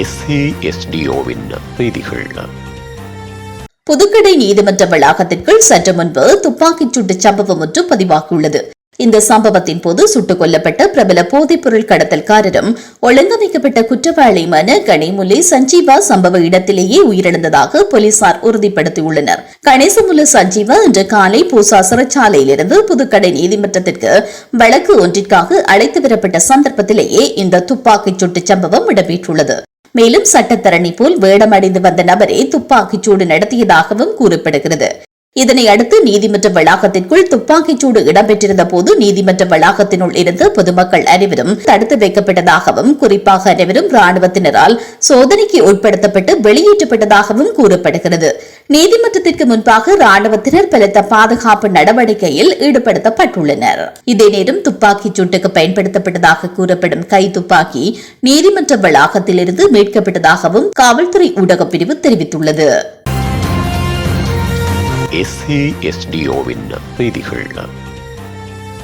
எஸ்ஏஎஸ்டிஓவின் செய்திகள். புதுக்கடை நீதிமன்ற வளாகத்திற்குள் சற்று முன்பு துப்பாக்கிச் சூட்டு சம்பவம் ஒன்று பதிவாகியுள்ளது. இந்த சம்பவத்தின் போது சுட்டுக் கொல்லப்பட்ட பிரபல போதைப்பொருள் கடத்தல்காரரும் ஒழுங்கமைக்கப்பட்ட குற்றவாளியுமான கணேமுல்லை சஞ்சீவா சம்பவ இடத்திலேயே உயிரிழந்ததாக போலீசார் உறுதிப்படுத்தியுள்ளனர். கணேசமுல்ல சஞ்சீவா இன்று காலை பூசா சிறைச்சாலையிலிருந்து புதுக்கடை நீதிமன்றத்திற்கு வழக்கு ஒன்றிற்காக அழைத்து வரப்பட்ட சந்தர்ப்பத்திலேயே இந்த துப்பாக்கிச் சூட்டு சம்பவம் இடம்பெற்றுள்ளது. மேலும் சட்டத்தரணி போல் வேடமடைந்து வந்த நபரே துப்பாக்கிச்சூடு நடத்தியதாகவும் கூறப்படுகிறது. இதனை அடுத்து நீதிமன்ற வளாகத்திற்குள் துப்பாக்கிச் சூடு இடம்பெற்றிருந்த போது நீதிமன்ற வளாகத்தினுள் இருந்து பொதுமக்கள் அனைவரும் தடுத்து வைக்கப்பட்டதாகவும் குறிப்பாக அனைவரும் ராணுவத்தினரால் சோதனைக்கு உட்படுத்தப்பட்டு வெளியேற்றப்பட்டதாகவும் கூறப்படுகிறது. நீதிமன்றத்திற்கு முன்பாக ராணுவத்தினர் பலத்த பாதுகாப்பு நடவடிக்கையில் ஈடுபடுத்தப்பட்டுள்ளனர். இதே நேரம் துப்பாக்கிச் சூட்டுக்கு பயன்படுத்தப்பட்டதாக கூறப்படும் கை துப்பாக்கி நீதிமன்ற வளாகத்திலிருந்து மீட்கப்பட்டதாகவும் காவல்துறை ஊடகப் பிரிவு தெரிவித்துள்ளது. எஸ்ஏஎஸ்டிஓவின் செய்திகள்.